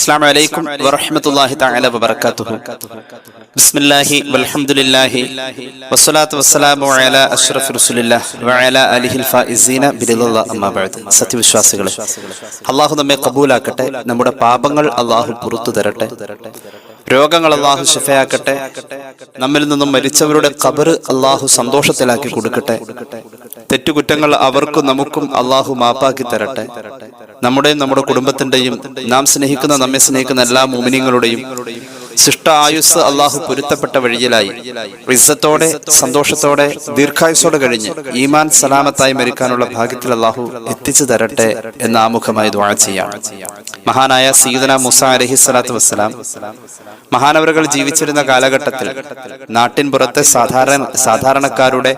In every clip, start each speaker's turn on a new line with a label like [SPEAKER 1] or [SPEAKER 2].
[SPEAKER 1] السلام عليكم ورحمة الله تعالى وبركاته بسم الله والحمد لله والصلاة والسلام على أشرف رسول الله وعلى آله الفائزين برضا الله أما بعد സത്യവിശ്വാസികളെ അള്ളാഹു നമ്മെ കബൂലാക്കട്ടെ നമ്മുടെ പാപങ്ങൾ അള്ളാഹു പുറത്തു തരട്ടെ രോഗങ്ങൾ അള്ളാഹു ശിഫയാക്കട്ടെ. നമ്മിൽ നിന്നും മരിച്ചവരുടെ കബർ അള്ളാഹു സന്തോഷത്തിലാക്കി കൊടുക്കട്ടെ. തെറ്റുകുറ്റങ്ങൾ അവർക്കും നമുക്കും അള്ളാഹു മാപ്പാക്കി തരട്ടെ. നമ്മുടെയും നമ്മുടെ കുടുംബത്തിന്റെയും നാം സ്നേഹിക്കുന്ന നമ്മെ സ്നേഹിക്കുന്ന എല്ലാ മോമിനിങ്ങളുടെയും ശിഷ്ട ആയുസ് അള്ളാഹു പൊരുത്തപ്പെട്ട വഴിയിലായി. റിസത്തോടെ സന്തോഷത്തോടെ ദീർഘായുസോടെ കഴിഞ്ഞ് ഈമാൻ സലാമത്തായി മരിക്കാനുള്ള ഭാഗ്യത്തിൽ അള്ളാഹു എത്തിച്ചു തരട്ടെ എന്ന് ആമുഖമായി ദ്വാ ചെയ്യാം. മഹാനായ സീദന മുസ അലഹി സ്വലാത്തു വസ്സലാം മഹാനവറുകൾ ജീവിച്ചിരുന്ന കാലഘട്ടത്തിൽ നാട്ടിൻ പുറത്തെ സാധാരണ സാധാരണക്കാരുടെ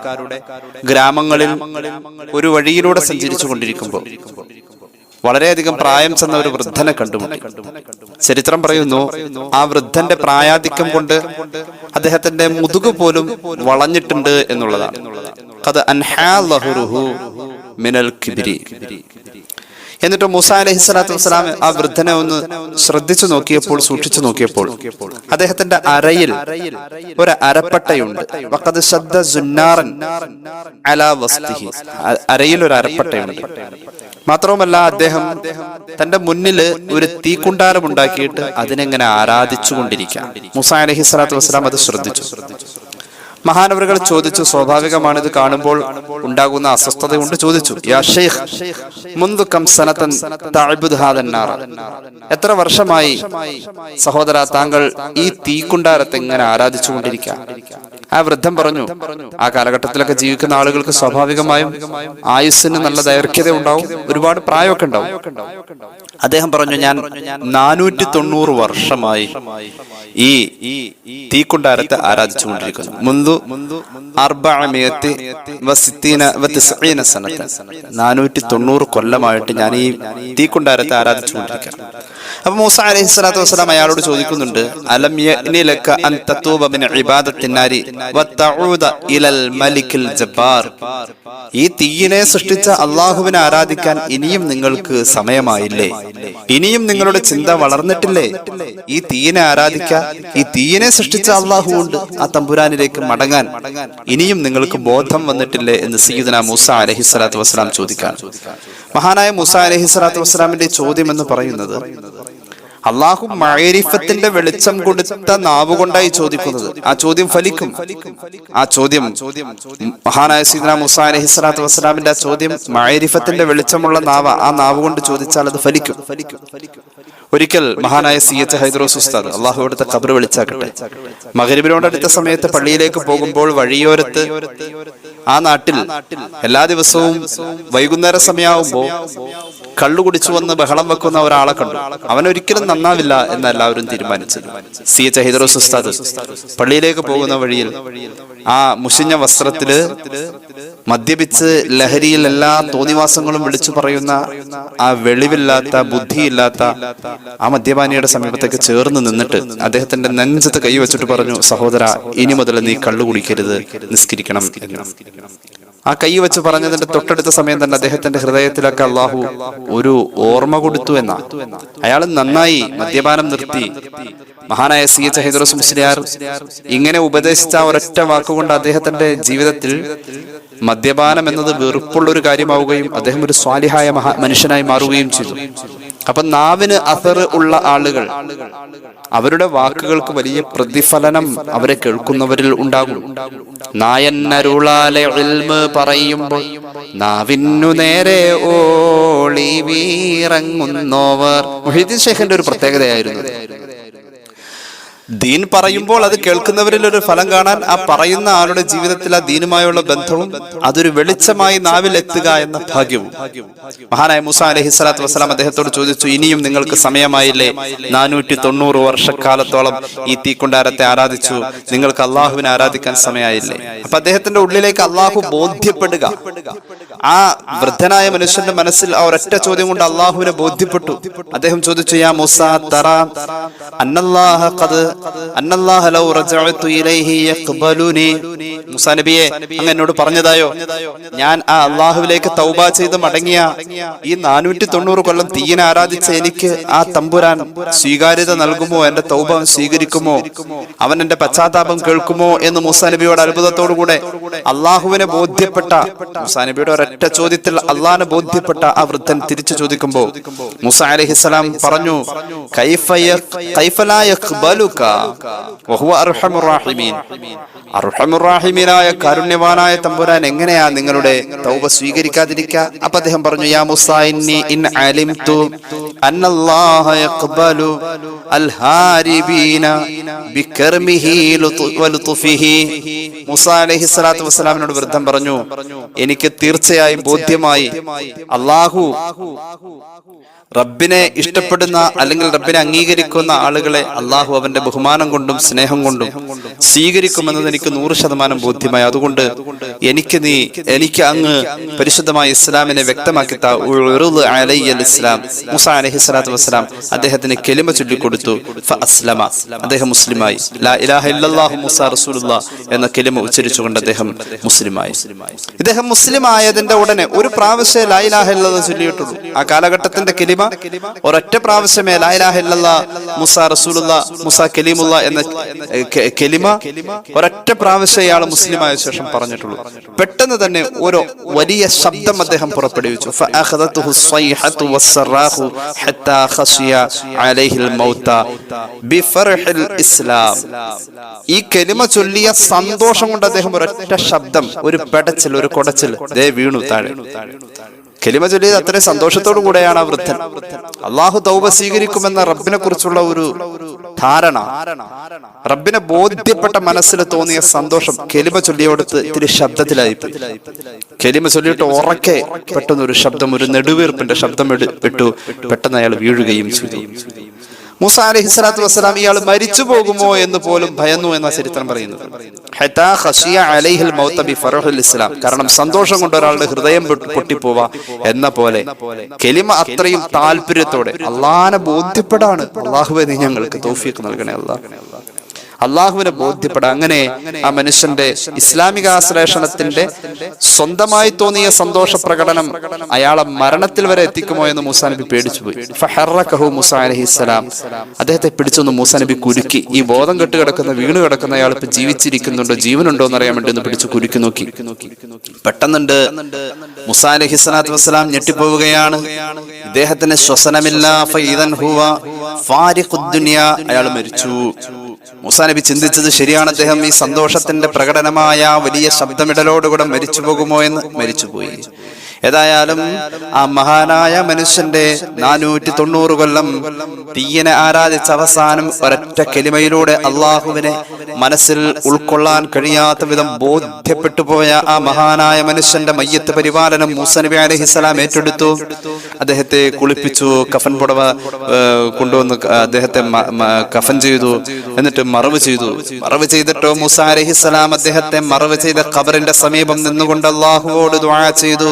[SPEAKER 1] ഗ്രാമങ്ങളിൽ ഒരു വഴിയിലൂടെ സഞ്ചരിച്ചു കൊണ്ടിരിക്കുമ്പോൾ വളരെയധികം പ്രായം ചെന്ന ഒരു വൃദ്ധനെ കണ്ടുമുട്ടി. ചരിത്രം പറയുന്നു ആ വൃദ്ധന്റെ പ്രായാധിക്യം കൊണ്ട് അദ്ദേഹത്തിന്റെ മുതുകു പോലും വളഞ്ഞിട്ടുണ്ട് എന്നുള്ളതാണ്. എന്നിട്ട് മൂസ അലഹി സ്വലാത്തു വസ്സലാം ആ വൃദ്ധനെ ഒന്ന് ശ്രദ്ധിച്ചു നോക്കിയപ്പോൾ സൂക്ഷിച്ചു നോക്കിയപ്പോൾ അദ്ദേഹത്തിന്റെ അരയിൽ ഒരു അരപ്പട്ടയുണ്ട്. അരയിൽ ഒരു അരപ്പട്ടയുണ്ട്. മാത്രവുമല്ല അദ്ദേഹം തന്റെ മുന്നിൽ ഒരു തീക്കുണ്ടാരം ഉണ്ടാക്കിയിട്ട് അതിനെങ്ങനെ ആരാധിച്ചുകൊണ്ടിരിക്കാം. മുസ അലഹി സ്വലാത്തു വസ്സലാം അത് ശ്രദ്ധിച്ചു. മഹാനവറുകൾ ചോദിച്ചു സ്വാഭാവികമാണ് ഇത് കാണുമ്പോൾ ഉണ്ടാകുന്ന അസ്വസ്ഥത കൊണ്ട് ചോദിച്ചു എത്ര വർഷമായി സഹോദര താങ്കൾ ഈ തീക്കുണ്ടാരത്തെ ഇങ്ങനെ ആരാധിച്ചുകൊണ്ടിരിക്കുക? ആ വൃദ്ധം പറഞ്ഞു ആ കാലഘട്ടത്തിലൊക്കെ ജീവിക്കുന്ന ആളുകൾക്ക് സ്വാഭാവികമായും ആയുസ്സിന് നല്ല ദൈർഘ്യത ഉണ്ടാവും ഒരുപാട് പ്രായമൊക്കെ ഉണ്ടാവും. അദ്ദേഹം പറഞ്ഞു ഞാൻ നാനൂറ്റി തൊണ്ണൂറ് വർഷമായി ഈ തീക്കുണ്ടാരത്തെ ആരാധിച്ചുകൊണ്ടിരിക്കുന്നു. മുന്തു നാനൂറ്റി തൊണ്ണൂറ് കൊല്ലമായിട്ട് ഞാൻ ഈ തീക്കുണ്ടാരത്തെ ആരാധിച്ചുകൊണ്ടിരിക്കുകയാണ്. അപ്പൊ മൂസ അലൈഹി സ്വലാത്തു വസ്സലാം അയാളോട് ചോദിക്കുന്നുണ്ട് അലം അൻ വതഊദ ഇലൽ മലിക്കിൽ ജബ്ബാർ. ഈ തീയിനെ സൃഷ്ടിച്ച അള്ളാഹുവിനെ ആരാധിക്കാൻ ഇനിയും നിങ്ങൾക്ക് സമയമായില്ലേ? ഇനിയും നിങ്ങളുടെ ചിന്ത വളർന്നിട്ടില്ലേ? ഈ തീയിനെ ആരാധിക്കാൻ ഈ തീയിനെ സൃഷ്ടിച്ച അള്ളാഹു ഉണ്ട്. ആ തമ്പുരാനിലേക്ക് മടങ്ങാൻ. ഇനിയും നിങ്ങൾക്ക് ബോധം വന്നിട്ടില്ലേ എന്ന് സീദന മൂസ അലഹി സ്വലാത്തു വസ്സലാം ചോദിക്കാം മഹാനായ മൂസ അലഹി സ്വലാത്തു വസ്സലാമിന്റെ ചോദ്യം എന്ന് പറയുന്നത് അള്ളാഹു മഴരിഫത്തിന്റെ വെളിച്ചം കൊടുത്ത നാവ് കൊണ്ടായി ചോദിക്കുന്നത്. ആ ചോദ്യം ഫലിക്കും. ആ ചോദ്യം മഹാനായ സീദന മുസ അലഹി സ്വലാത്തു വസ്സലാമിന്റെ ആ ചോദ്യം മഴരിഫത്തിന്റെ വെളിച്ചമുള്ള നാവ. ആ നാവ്. കൊണ്ട് ചോദിച്ചാൽ അത് ഫലിക്കും. ഒരിക്കൽ മഹാനായ സി എച്ച് ഹൈദ്രോസ് ഉസ്താദ് അള്ളാഹു അവിടുത്തെ കബർ വിളിച്ചാക്കട്ടെ മകരിബിനോട് അടുത്ത സമയത്ത് പള്ളിയിലേക്ക് പോകുമ്പോൾ വഴിയോരത്ത് ആ നാട്ടിൽ എല്ലാ ദിവസവും വൈകുന്നേര സമയമാകുമ്പോൾ കള്ളു കുടിച്ചു വന്ന് ബഹളം വെക്കുന്ന ഒരാളെ കണ്ടു. അവൻ ഒരിക്കലും നന്നാവില്ല എന്ന് എല്ലാവരും തീരുമാനിച്ചു സി. എച്ച് ഹൈദറോസ് ഉസ്താദ് പള്ളിയിലേക്ക് പോകുന്ന വഴിയിൽ ആ മുഷിഞ്ഞ വസ്ത്രത്തിൽ മദ്യപിച്ച് ലഹരിയിൽ എല്ലാ തോന്നിവാസങ്ങളും വിളിച്ചു പറയുന്ന ആ വെളിവില്ലാത്ത ബുദ്ധിയില്ലാത്ത ആ മദ്യപാനിയുടെ സമീപത്തേക്ക് ചേർന്ന് നിന്നിട്ട് അദ്ദേഹത്തിന്റെ നെഞ്ചത്ത് കൈവച്ചിട്ട് പറഞ്ഞു സഹോദര ഇനി മുതൽ നീ കള്ളു കുടിക്കരുത് നിസ്കരിക്കണം എന്ന്. ആ കൈ വെച്ച് പറഞ്ഞതിന്റെ തൊട്ടടുത്ത സമയം തന്നെ അദ്ദേഹത്തിന്റെ ഹൃദയത്തിലൊക്കെ അള്ളാഹു ഒരു ഓർമ്മ കൊടുത്തു എന്ന. അയാൾ നന്നായി മദ്യപാനം നിർത്തി. മഹാനായ സി എച്ച് ഹൈദറസ് മുസ്ലിയാർ ഇങ്ങനെ ഉപദേശിച്ച ഒരൊറ്റ വാക്കുകൊണ്ട് അദ്ദേഹത്തിന്റെ ജീവിതത്തിൽ മദ്യപാനം എന്നത് വെറുപ്പുള്ള ഒരു കാര്യമാവുകയും അദ്ദേഹം ഒരു സ്വാലിഹായ മഹാ മനുഷ്യനായി മാറുകയും ചെയ്തു. അപ്പൊ നാവിന് അസർ ഉള്ള ആളുകൾ അവരുടെ വാക്കുകൾക്ക് വലിയ പ്രതിഫലനം അവരെ കേൾക്കുന്നവരിൽ ഉണ്ടാകും. നായന്നരുളാലെ പറയുമ്പോൾ നാവിനു നേരെ ഓളി വീറങ്ങുന്നോവർ. മൊഹീദ്ദീൻ ഷേഖിന്റെ ഒരു പ്രത്യേകതയായിരുന്നു ദീൻ പറയുമ്പോൾ അത് കേൾക്കുന്നവരിൽ ഒരു ഫലം കാണാൻ ആ പറയുന്ന ആളുടെ ജീവിതത്തിൽ ആ ദീനുമായുള്ള ബന്ധവും അതൊരു വെളിച്ചമായി നാവിൽ എത്തുക എന്ന ഭാഗ്യവും. മഹാനായ മുസ അലഹി സ്വലാത്തു വസ്സലാം അദ്ദേഹത്തോട് ചോദിച്ചു ഇനിയും നിങ്ങൾക്ക് സമയമായില്ലേ? നാനൂറ്റി തൊണ്ണൂറ് വർഷക്കാലത്തോളം ഈ തീക്കുണ്ടാരത്തെ ആരാധിച്ചു. നിങ്ങൾക്ക് അള്ളാഹുവിനെ ആരാധിക്കാൻ സമയമായില്ലേ? അപ്പൊ അദ്ദേഹത്തിന്റെ ഉള്ളിലേക്ക് അള്ളാഹു ബോധ്യപ്പെടുക. ആ വൃദ്ധനായ മനുഷ്യന്റെ മനസ്സിൽ ആ ഒരൊറ്റ ചോദ്യം കൊണ്ട് അള്ളാഹുവിനെ ബോധ്യപ്പെട്ടു. അദ്ദേഹം ചോദിച്ചു യാ മുസ തറ അന്നല്ലാഹ എന്നോട് പറഞ്ഞതായോ? ഞാൻ ആ അള്ളാഹുവിലേക്ക് തൗബ ചെയ്ത് മടങ്ങിയ ഈ നാനൂറ്റി തൊണ്ണൂറ് കൊല്ലം തീയനെ ആരാധിച്ച എനിക്ക് ആ തമ്പുരാൻ സ്വീകാര്യത നൽകുമോ? എന്റെ തൗബ സ്വീകരിക്കുമോ? അവൻ എന്റെ പശ്ചാത്താപം കേൾക്കുമോ? എന്ന് മുസാനബിയോട് നബിയോട് അത്ഭുതത്തോടുകൂടെ അള്ളാഹുവിനെ ബോധ്യപ്പെട്ട മുസാനബിയുടെ ഒരൊറ്റ ചോദ്യത്തിൽ അള്ളാഹിനെ ബോധ്യപ്പെട്ട ആ വൃദ്ധൻ തിരിച്ചു ചോദിക്കുമ്പോ മൂസ അലഹിസ്സലാം പറഞ്ഞു "കൈഫ യഖ്- കൈഫ ലാ യഖ്ബലുക വഹുവ അർഹമുർ റാഹിമീൻ." അർഹമുർ റാഹിമീനായ കാരുണ്യവാനായ തമ്പുരാൻ എങ്ങനെയാ നിങ്ങളുടെ തൗബ സ്വീകരിക്കാതിരിക്ക? അപ്പൊ അദ്ദേഹം പറഞ്ഞു യാ മുസ ഇന്നി ഇൻ അലിംതു അന്നല്ലാഹ യഖ്ബലു ബികർമിഹി അലൈഹി വൃദ്ധം പറഞ്ഞു എനിക്ക് തീർച്ചയായും ബോധ്യമായി അള്ളാഹു റബ്ബിനെ ഇഷ്ടപ്പെടുന്ന അല്ലെങ്കിൽ റബ്ബിനെ അംഗീകരിക്കുന്ന ആളുകളെ അള്ളാഹു അവന്റെ ബഹുമാനം കൊണ്ടും സ്നേഹം കൊണ്ടും സ്വീകരിക്കുമെന്നത് എനിക്ക് നൂറ് ശതമാനം ബോധ്യമായി. അതുകൊണ്ട് എനിക്ക് നീ എനിക്ക് അങ്ങ് പരിശുദ്ധമായ ഇസ്ലാമിനെ വ്യക്തമാക്കി ഇസ്ലാം. മുസ അലഹി സ്വലാത്തു വസ്സലാം അദ്ദേഹത്തിന് കെലിമ ചൊല്ലിക്കൊടുത്തു. അദ്ദേഹം മുസ്ലിമായി. ലാ ഇലാഹ റസൂലുള്ള എന്ന കെലിമ ഉച്ചരിച്ചുകൊണ്ട് അദ്ദേഹം മുസ്ലിമായി. ഇദ്ദേഹം മുസ്ലിം ആയതിന്റെ ഉടനെ ഒരു പ്രാവശ്യം ലാ ഇലാഹ ചൊല്ലിയിട്ടുള്ളൂ. ആ കാലഘട്ടത്തിന്റെ കെലിമ കലിമ ഒരൊറ്റ പ്രാവശ്യമേ ലായലാഹില്ല മുസ റസൂലുള്ള മുസ കലീമുള്ള എന്ന കലിമ ഒരൊറ്റ പ്രാവശ്യം ഇയാൾ മുസ്ലിമായ ശേഷം പറഞ്ഞിട്ടുള്ളൂ. പെട്ടെന്ന് തന്നെ ഒരു വലിയ ശബ്ദം അദ്ദേഹം പുറപ്പെടുവിച്ചു. ഇസ്ലാം. ഈ കെലിമ ചൊല്ലിയ സന്തോഷം കൊണ്ട് അദ്ദേഹം ഒരൊറ്റ ശബ്ദം ഒരു പെടച്ചിൽ ഒരു കൊടച്ചിൽ ദേ വീണു താഴെ. കെലിമ ചൊല്ലിയത് അത്രയും സന്തോഷത്തോടു കൂടെയാണ് ആ വൃദ്ധൻ അള്ളാഹു തൗബ സ്വീകരിക്കുമെന്ന റബ്ബിനെ കുറിച്ചുള്ള ഒരു ധാരണ റബ്ബിനെ ബോധ്യപ്പെട്ട മനസ്സിൽ തോന്നിയ സന്തോഷം കെലിമ ചൊല്ലിയോടത്ത് ഇത്തിരി ശബ്ദത്തിലായി. കെലിമ ചൊല്ലിയിട്ട് ഉറക്കെ പെട്ടെന്ന് ഒരു ശബ്ദം ഒരു നെടുവീർപ്പിന്റെ ശബ്ദം ഇട്ടു പെട്ടെന്ന് അയാൾ വീഴുകയും ചെയ്തു മൂസ അലൈഹി വസ്സലാം ഇയാൾ മരിച്ചു പോകുമോ എന്ന് പോലും ഭയന്നു എന്ന ചരിത്രം പറയുന്നത്. ഇസ്ലാം. കാരണം സന്തോഷം കൊണ്ട് ഒരാളുടെ ഹൃദയം പൊട്ടി- പൊട്ടിപ്പോവാ എന്ന പോലെ. കെലിമ അത്രയും താല്പര്യത്തോടെ. അള്ളാനെ ബോധ്യപ്പെടാണ്. അള്ളാഹുവെ നീ ഞങ്ങൾക്ക് തൗഫീഖ് നൽകണേ അള്ളാഹ് അള്ളാഹുവിനെ ബോധ്യപ്പെടുക അങ്ങനെ ആ മനുഷ്യന്റെ ഇസ്ലാമിക ആശ്ലേഷണത്തിന്റെ സ്വന്തമായി തോന്നിയ സന്തോഷ പ്രകടനം അയാളെ മരണത്തിൽ വരെ എത്തിക്കുമോ എന്ന് മൂസാ നബി മൂസ അലഹിസ്സലാം അദ്ദേഹത്തെ പിടിച്ചൊന്ന് മൂസാ നബി കുരുക്കി. ഈ ബോധം കെട്ട് കിടക്കുന്ന വീണ് കിടക്കുന്ന അയാൾ ഇപ്പൊ ജീവിച്ചിരിക്കുന്നുണ്ടോ ജീവനുണ്ടോ എന്ന് അറിയാൻ വേണ്ടി ഒന്ന് പിടിച്ച് കുരുക്കി നോക്കി. പെട്ടെന്നുണ്ട് മുസാ അലഹി സ്വലാത്തു വസ്സലാം ഞെട്ടിപ്പോവുകയാണ്. ഇദ്ദേഹത്തിന് ശ്വസനമില്ല അയാൾ മരിച്ചു. മൂസാ നബി ചിന്തിച്ചത് ശരിയാണ് അദ്ദേഹം ഈ സന്തോഷത്തിന്റെ പ്രകടനമായ വലിയ ശബ്ദമിടലോടുകൂടെ മരിച്ചു പോകുമോ എന്ന് മരിച്ചുപോയി. ഏതായാലും ആ മഹാനായ മനുഷ്യന്റെ നാനൂറ്റി തൊണ്ണൂറ് കൊല്ലം തീയനെ ആരാധിച്ച അവസാനം ഒരൊറ്റ കെലിമയിലൂടെ അള്ളാഹുവിനെ മനസ്സിൽ ഉൾക്കൊള്ളാൻ കഴിയാത്ത വിധം ബോധ്യപ്പെട്ടു പോയ ആ മഹാനായ മനുഷ്യന്റെ മയ്യത്ത് പരിപാലനം മൂസനബി അലഹിസ്സലാം ഏറ്റെടുത്തു. അദ്ദേഹത്തെ കുളിപ്പിച്ചു കഫൻ പുടവ കൊണ്ടുവന്ന് അദ്ദേഹത്തെ കഫൻ ചെയ്തു എന്നിട്ട് മറവ് ചെയ്തു. മറവ് ചെയ്തിട്ടോ മൂസ അലഹിസ്സലാം അദ്ദേഹത്തെ മറവ് ചെയ്ത ഖബറിന്റെ സമീപം നിന്നുകൊണ്ട് അള്ളാഹുവോട് ദ്വാ ചെയ്തു.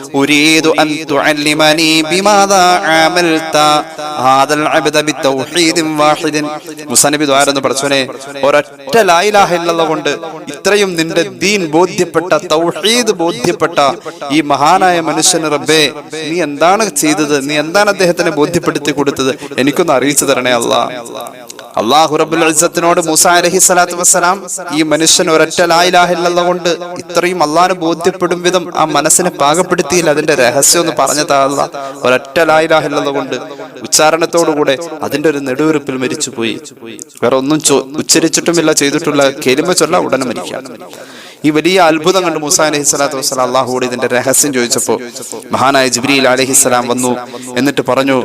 [SPEAKER 1] ഉരീദു അൻ തുഅല്ലിമനി ബിമാദാ ആമൽത ഹാദൽ അബ്ദ ബിത്തൗഹീദിൻ വാഹിദിൻ മൂസ നബി ദുആ എന്ന് പഠിച്ചോനെ ഒരൊറ്റ ലാ ഇലാഹ ഇല്ലല്ലാഹ് കൊണ്ട് ഇത്രയും നിന്റെ ദീൻ ബോധ്യപ്പെട്ട തൗഹീദ് ബോധ്യപ്പെട്ട ഈ മഹാനായ മനുഷ്യന് റബ്ബേ നീ എന്താണ് ചെയ്തത്? നീ എന്താണ് അദ്ദേഹത്തിന് ബോധ്യപ്പെടുത്തി കൊടുത്തത്? എനിക്കൊന്ന് അറിയിച്ചു തരണേ അല്ലാ. അള്ളാഹു റബ്ബുൽ ഇസ്സത്തിനോട് മൂസ അലഹി സ്വലാത്തു വസ്സലാം ഈ മനുഷ്യൻ ഒരൊറ്റ ലായിലാഹില്ല കൊണ്ട് ഇത്രയും അള്ളാഹിന് ബോധ്യപ്പെടും വിധം ആ മനസ്സിനെ പാകപ്പെടുത്തിയില്ല അതിന്റെ രഹസ്യം ഒന്ന് പറഞ്ഞു താഴ്ന്ന ഒരൊറ്റ ലായിലാഹില്ല കൊണ്ട് ഉച്ചാരണത്തോടുകൂടെ അതിന്റെ ഒരു നെടുവീർപ്പിൽ മരിച്ചുപോയി. വേറെ ഒന്നും ഉച്ചരിച്ചിട്ടുമില്ല ചെയ്തിട്ടുള്ള കെലിമ ചൊല്ല ഉടനെ മരിക്കാം. ഈ വലിയ അത്ഭുതം കണ്ട് മൂസ അലഹി സ്വലാത്തു വസ്സലാം അള്ളാഹുവോട് ഇതിന്റെ രഹസ്യം ചോദിച്ചപ്പോ മഹാനായ ജിബ്രീൽ അലഹിസ്സലാം വന്നു എന്നിട്ട് പറഞ്ഞു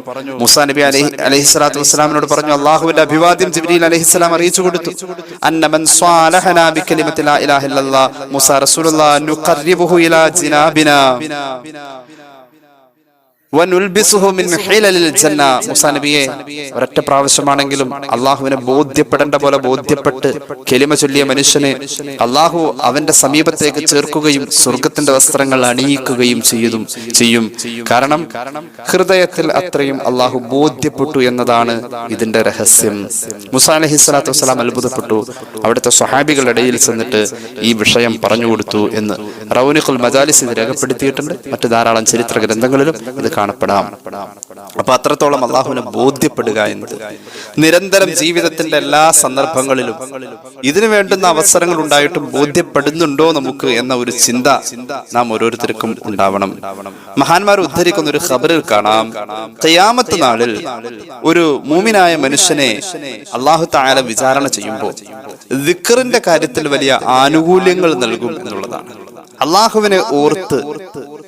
[SPEAKER 1] മൂസ നബി അലഹി അലഹി സ്വലാത്തു വസ്സലാമിനോട് പറഞ്ഞു അള്ളാഹുവിന്റെ അഭിവാദ്യം ജിബ്രീൽ അലഹിസ്സലാം അറിയിച്ചു കൊടുത്തു. മൂസ റസൂലുള്ളാഹ് നുഖർരിബുഹു ഇലാ ജിനാബിനാ. ഒരൊറ്റ പ്രാവശ്യമാണെങ്കിലും അള്ളാഹുവിനെ ബോധ്യപ്പെടേണ്ട പോലെ ബോധ്യപ്പെട്ട് കെലിമ ചൊല്ലിയ മനുഷ്യനെ അള്ളാഹു അവന്റെ സമീപത്തേക്ക് ചേർക്കുകയും സ്വർഗത്തിന്റെ വസ്ത്രങ്ങൾ അണിയിക്കുകയും ചെയ്യും ചെയ്യും. കാരണം ഹൃദയത്തിൽ അത്രയും അള്ളാഹു ബോധ്യപ്പെട്ടു എന്നതാണ് ഇതിന്റെ രഹസ്യം. മുസാ അലഹി സ്വലാത്തു വസ്സലാം അത്ഭുതപ്പെട്ടു. അവിടുത്തെ സ്വഹാബികളുടെ ഇടയിൽ ചെന്നിട്ട് ഈ വിഷയം പറഞ്ഞു കൊടുത്തു എന്ന്. റൌനിഖുൽ മജാലിസ് ഇത് രേഖപ്പെടുത്തിയിട്ടുണ്ട്. മറ്റു ധാരാളം ചരിത്ര ഗ്രന്ഥങ്ങളിലും ഇത് കാണപ്പെടാം. അപ്പൊ അത്രത്തോളം അള്ളാഹുവിനെ ബോധ്യപ്പെടുക എന്നത്. നിരന്തരം ജീവിതത്തിന്റെ എല്ലാ സന്ദർഭങ്ങളിലും ഇതിനു വേണ്ടുന്ന അവസരങ്ങൾ ഉണ്ടായിട്ടും ബോധ്യപ്പെടുന്നുണ്ടോ നമുക്ക് എന്ന ഒരു ചിന്ത നാം ഓരോരുത്തർക്കും ഉണ്ടാവണം. മഹാന്മാർ ഉദ്ധരിക്കുന്ന ഒരു ഖബറിൽ കാണാം. കയ്യാമത്ത് നാളിൽ ഒരു മൂമിനായ മനുഷ്യനെ അള്ളാഹു താല വിചാരണ ചെയ്യുമ്പോൾ ദിക്കറിന്റെ കാര്യത്തിൽ വലിയ ആനുകൂല്യങ്ങൾ നൽകും എന്നുള്ളതാണ്. അള്ളാഹുവിനെ ഓർത്ത്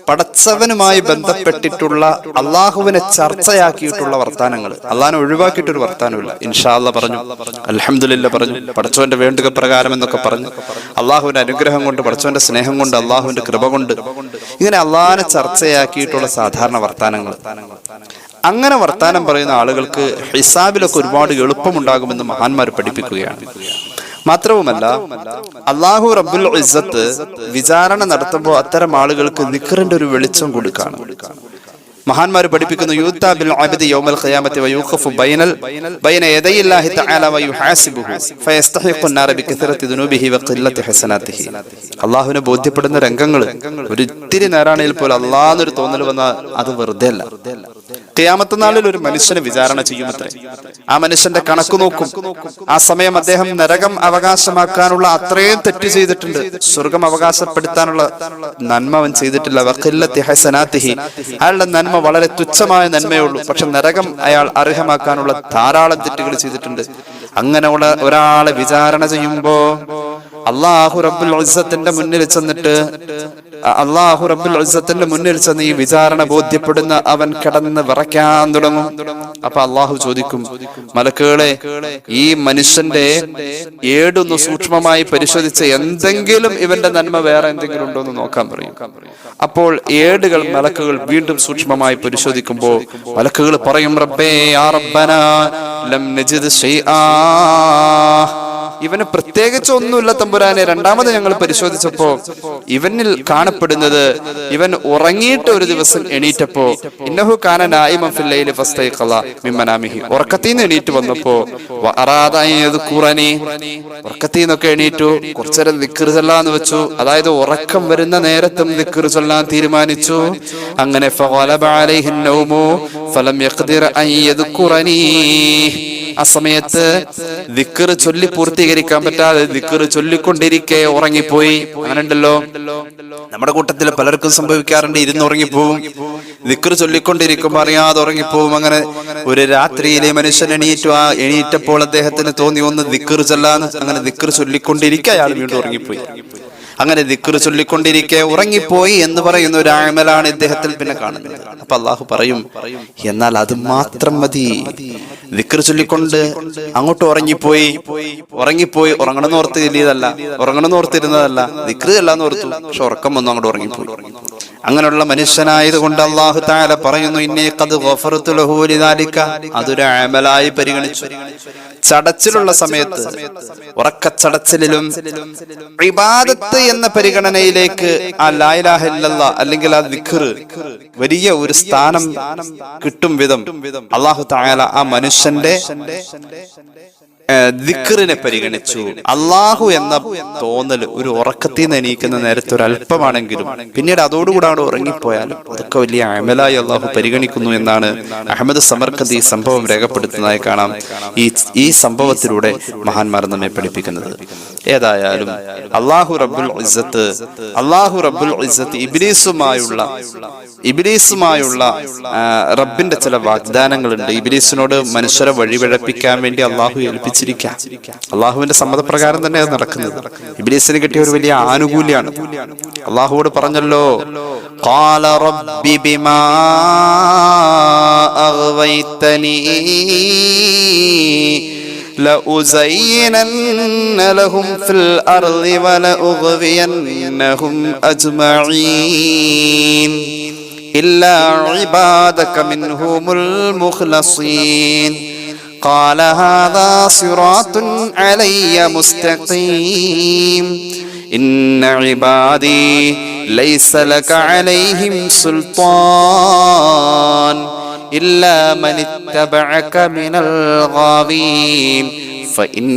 [SPEAKER 1] പടച്ചവനുമായി ബന്ധപ്പെട്ടിട്ടുള്ള അള്ളാഹുവിനെ ചർച്ചയാക്കിയിട്ടുള്ള വർത്താനങ്ങൾ. അള്ളാഹിനെ ഒഴിവാക്കിയിട്ടൊരു വർത്താനമില്ല ഇൻഷാല്ല പറഞ്ഞു. അലഹമുല്ല പറഞ്ഞു. പടച്ചവന്റെ വേണ്ടുക പ്രകാരം എന്നൊക്കെ പറഞ്ഞു. അള്ളാഹുവിന്റെ അനുഗ്രഹം കൊണ്ട് പടച്ചവന്റെ സ്നേഹം കൊണ്ട് അള്ളാഹുവിന്റെ കൃപ കൊണ്ട് ഇങ്ങനെ അള്ളാഹിനെ ചർച്ചയാക്കിയിട്ടുള്ള സാധാരണ വർത്താനങ്ങൾ. അങ്ങനെ വർത്താനം പറയുന്ന ആളുകൾക്ക് ഹിസാബിലൊക്കെ ഒരുപാട് എളുപ്പമുണ്ടാകുമെന്ന് മഹാന്മാർ പഠിപ്പിക്കുകയാണ്. മാത്രവുമല്ല അള്ളാഹു റബ്ബുൽ ഇസത്ത് വിചാരണ നടത്തുമ്പോൾ അത്തരം ആളുകൾക്ക് നിക്കറിന്റെ ഒരു വെളിച്ചം കൊടുക്കാണ്. മഹാന്മാർ പഠിപ്പിക്കുന്നു യൂത്ത യൗമൽ ഖിയാമത്തി ബൈനൽ ബൈന തആല ബികസറത്തി വഖില്ലത്തി അല്ലാഹുവിനെ ബോധ്യപ്പെടുന്ന രംഗങ്ങൾ ഒരു ഇത്തിരി നേരാണെങ്കിൽ പോലും അല്ലാഹ്ന്നൊരു തോന്നൽ വന്നാൽ അത് വെറുതെ അല്ല ഖിയാമത്ത് നാളിൽ ഒരു മനുഷ്യനെ വിചാരണ ചെയ്യുമത്രേ. ആ മനുഷ്യന്റെ കണക്ക് നോക്കും. ആ സമയം അദ്ദേഹം നരകം അവകാശമാക്കാനുള്ള അത്രയും തെറ്റ് ചെയ്തിട്ടുണ്ട്. സ്വർഗം അവകാശപ്പെടുത്താനുള്ള നന്മ അവൻ ചെയ്തിട്ടില്ല. വഖില്ലത്തി ഹസനാത്തിഹി. അയാളുടെ നന്മ വളരെ തുച്ഛമായ നന്മയുള്ളൂ പക്ഷെ നരകം അയാൾ അർഹമാക്കാനുള്ള ധാരാളം തെറ്റുകൾ ചെയ്തിട്ടുണ്ട്. അങ്ങനെ ഒരാളെ വിചാരണ ചെയ്യുമ്പോ അള്ളാഹു റബ്ബുൽ മുന്നിൽ ചെന്നിട്ട് അള്ളാഹു റബ്ബുൽ ഉസ്സത്തിന്റെ മുന്നിൽ ചെന്ന് ഈ വിചാരണ ബോധ്യപ്പെടുന്ന അവൻ കിടന്ന് വിറയ്ക്കാൻ തുടങ്ങും. അപ്പൊ അള്ളാഹു ചോദിക്കും മലക്കുകളെ ഈ മനുഷ്യന്റെ ഏടൊന്ന് സൂക്ഷ്മമായി പരിശോധിച്ച് എന്തെങ്കിലും ഇവന്റെ നന്മ വേറെ എന്തെങ്കിലും ഉണ്ടോ എന്ന് നോക്കാൻ പറയും. അപ്പോൾ ഏടുകൾ മലക്കുകൾ വീണ്ടും സൂക്ഷ്മമായി പരിശോധിക്കുമ്പോൾ മലക്കുകൾ പറയും റബ്ബേ ആ ലം നജിദ് ഇവന് പ്രത്യേകിച്ച് ഒന്നുമില്ല തമ്പുരാനെ. രണ്ടാമത് ഞങ്ങൾ പരിശോധിച്ചപ്പോ ഇവനിൽ കാണപ്പെടുന്നത്. ഇവൻ ഉറങ്ങിയിട്ട് ഒരു ദിവസം എണീറ്റപ്പോ ഇന്നഹു കാന ഫസ്തൈഖള മിമ്മനാമിഹി ഉറക്കത്തിൽ നിന്ന് എണീറ്റ് വന്നപ്പോ ഖുറാനി ഉറക്കത്തിൽ നിന്നൊക്കെ എണീറ്റു കുറച്ചേരം ദിക്കർ ചൊല്ലാന്ന് വെച്ചു. അതായത് ഉറക്കം വരുന്ന നേരത്തും ദിക്കർ ചൊല്ലാൻ തീരുമാനിച്ചു. അങ്ങനെ ഫലം ആ സമയത്ത് ദിക്കറ് ചൊല്ലി പൂർത്തീകരിക്കാൻ പറ്റാതെ ദിക്കറ് ചൊല്ലിക്കൊണ്ടിരിക്കെ ഉറങ്ങിപ്പോയി. അങ്ങനെയുണ്ടല്ലോ? നമ്മുടെ കൂട്ടത്തിൽ പലർക്കും സംഭവിക്കാറുണ്ട് ഇരുന്ന് ഉറങ്ങിപ്പോവും. ദിക്കറ് ചൊല്ലിക്കൊണ്ടിരിക്കുമ്പോൾ അറിയാതെ ഉറങ്ങിപ്പോവും. അങ്ങനെ ഒരു രാത്രിയിലെ മനുഷ്യൻ എണീറ്റു. ആ എണീറ്റപ്പോൾ അദ്ദേഹത്തിന് തോന്നി ഒന്ന് ദിക്കറ് ചൊല്ലാന്ന്. അങ്ങനെ ദിക്കറ് ചൊല്ലിക്കൊണ്ടിരിക്കെ അയാൾ വീണ്ടും ഉറങ്ങിപ്പോയി. അങ്ങനെ ദിക്കുർ ചൊല്ലിക്കൊണ്ടിരിക്കെ ഉറങ്ങിപ്പോയി എന്ന് പറയുന്ന ഒരു ആമലാണ് ഇദ്ദേഹത്തിൽ പിന്നെ കാണുന്നത്. അപ്പൊ അള്ളാഹു പറയും എന്നാൽ അത് മാത്രം മതി. ദിക്കർ ചൊല്ലിക്കൊണ്ട് അങ്ങോട്ട് ഉറങ്ങിപ്പോയി. ഉറങ്ങിപ്പോയി. ഉറങ്ങണമെന്ന് ഓർത്ത് ഇല്ലതല്ല. ഉറങ്ങണമെന്ന് ഓർത്തിരുന്നതല്ല. ദിക്കർ അല്ലാന്ന് ഓർത്തു. പക്ഷെ ഉറക്കം വന്നു അങ്ങോട്ട് ഉറങ്ങിപ്പോയി. അങ്ങനെയുള്ള മനുഷ്യനായത് കൊണ്ട് അള്ളാഹു താല പറയുന്നു ഇന്നേ കത് അതൊരു അമലായി പരിഗണിച്ചു. ചടച്ചിലുള്ള സമയത്ത് ഉറക്കച്ചടച്ചിലും ഇബാദത്ത് എന്ന പരിഗണനയിലേക്ക് ആ ലായിലാഹ ഇല്ലല്ലാ അല്ലെങ്കിൽ ആ ദിഖർ വലിയ ഒരു സ്ഥാനം കിട്ടും വിധം അള്ളാഹു താല ആ മനുഷ്യന്റെ ദിക്കറിനെ പരിഗണിച്ചു. അള്ളാഹു എന്ന തോന്നൽ ഒരു ഉറക്കത്തിൽ നിന്ന് എണീക്കുന്ന നേരത്തെ ഒരു അല്പമാണെങ്കിലും പിന്നീട് അതോടുകൂടാണ് ഉറങ്ങിപ്പോയാലും അതൊക്കെ വലിയ അമലായി അള്ളാഹു പരിഗണിക്കുന്നു എന്നാണ് അഹമ്മദ് സമർക്കത്ത് ഈ സംഭവം രേഖപ്പെടുത്തുന്നതായി കാണാം. ഈ ഈ സംഭവത്തിലൂടെ മഹാന്മാർ നമ്മെ പഠിപ്പിക്കുന്നത്. ഏതായാലും അള്ളാഹു റബ്ബുൽ ഇസ്സത്ത് അള്ളാഹു റബ്ബുൽ ഇസ്സത്ത് ഇബിലീസുമായുള്ള ഇബിലീസുമായുള്ള റബ്ബിന്റെ ചില വാഗ്ദാനങ്ങളുണ്ട് ഇബിലീസിനോട് മനുഷ്യരെ വഴിപിഴപ്പിക്കാൻ വേണ്ടി അള്ളാഹു ഏൽപ്പിച്ചിരിക്കാം അള്ളാഹുവിന്റെ സമ്മതപ്രകാരം തന്നെ അത് നടക്കുന്നത് ഇബിലീസിന് കിട്ടിയ ഒരു വലിയ ആനുകൂല്യമാണ് അള്ളാഹുവോട് പറഞ്ഞല്ലോ قال رب بما أغويتني لأزينن لهم في الأرض ولأغوينهم أجمعين. إلا عبادك منهم المخلصين. قال هذا صراط علي مستقيم. إن عبادي ليس لك عليهم سلطان. إلا من اتبعك من الغاوين فإن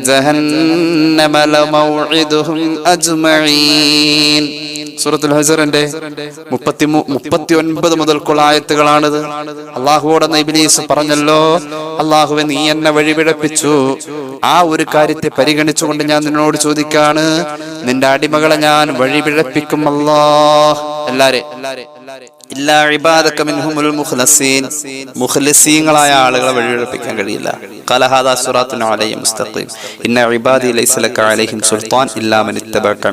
[SPEAKER 1] جهنم لموعدهم أجمعين സൂറത്തുൽ ഹസറിന്റെ മുപ്പത്തി മുപ്പത്തി ഒൻപത് മുതൽക്കുള്ള ആയത്തുകളാണിത് അള്ളാഹുവോടെ ഇബ്ലീസ് പറഞ്ഞല്ലോ അള്ളാഹുവെ നീ എന്നെ വഴിപിഴപ്പിച്ചു ആ ഒരു കാര്യത്തെ പരിഗണിച്ചുകൊണ്ട് ഞാൻ നിന്നോട് ചോദിക്കാണ് നിന്റെ അടിമകളെ ഞാൻ വഴിപിഴപ്പിക്കും അല്ലാ എല്ലാരെ ഇല്ലാ ഇബാദക ആളുകളെ വഴിയെടുപ്പിക്കാൻ കഴിയില്ല. കലഹാദാ ഹാദാ സിറാത്തുൻ അലൈഹി മുസ്തഖീം. ഇന്ന ഇബാദി ലക അലൈഹിം സുൽത്താൻ ഇല്ലാ മൻ ഇത്തബഅക